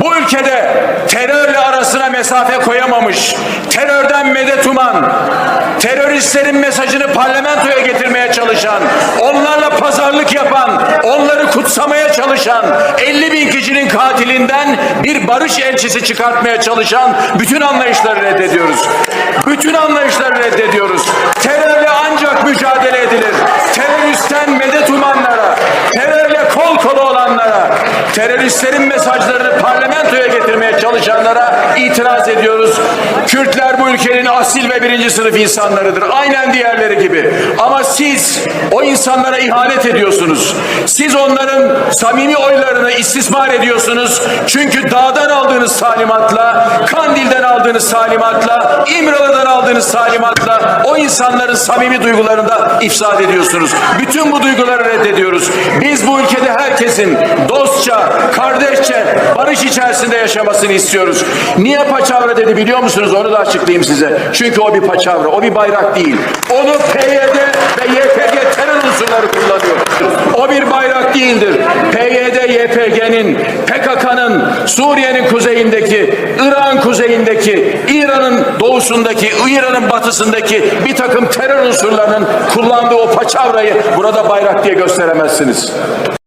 bu ülkede terörle arasına mesafe koyamamış, terörden medet uman, teröristlerin mesajını parlamentoya getirmeye çalışan, onlarla pazarlık yapan, onları kutsamaya çalışan, 50 bin kişinin katilinden bir barış elçisi çıkartmaya çalışan bütün anlayışları reddediyoruz. Bütün anlayışları reddediyoruz. Terörle ancak mücadele edilir. Teröristten medet umanlara, terörle kol kola olanlara, teröristlerin mesajlarını parlamentoya getirmeye çalışanlara itiraz ediyoruz. Kürtler bu ülkenin asil ve birinci sınıf insanlarıdır. Aynen diğerleri gibi. Ama siz o insanlara ihanet ediyorsunuz. Siz onların samimi oylarını istismar ediyorsunuz. Çünkü dağdan aldığınız talimatla, Kandil'den aldığınız talimatla, İmralı'dan aldığınız talimatla o insanların samimi duygularını da ifsad ediyorsunuz. Bütün bu duyguları reddediyoruz. Biz bu ülkede herkesin dostça, kardeşçe, barış içerisinde yaşamasını istiyoruz. Niye paçavra dedi biliyor musunuz? Onu da açıklayayım size. Çünkü o bir paçavra, o bir bayrak değil. Onu PYD ve YPG terör unsurları kullanıyor. O bir bayrak değildir. PYD, YPG'nin, PKK'nın, Suriye'nin kuzeyindeki, Irak'ın kuzeyindeki, İran'ın doğusundaki, İran'ın batısındaki bir takım terör unsurlarının kullandığı o paçavrayı burada bayrak diye gösteremezsiniz.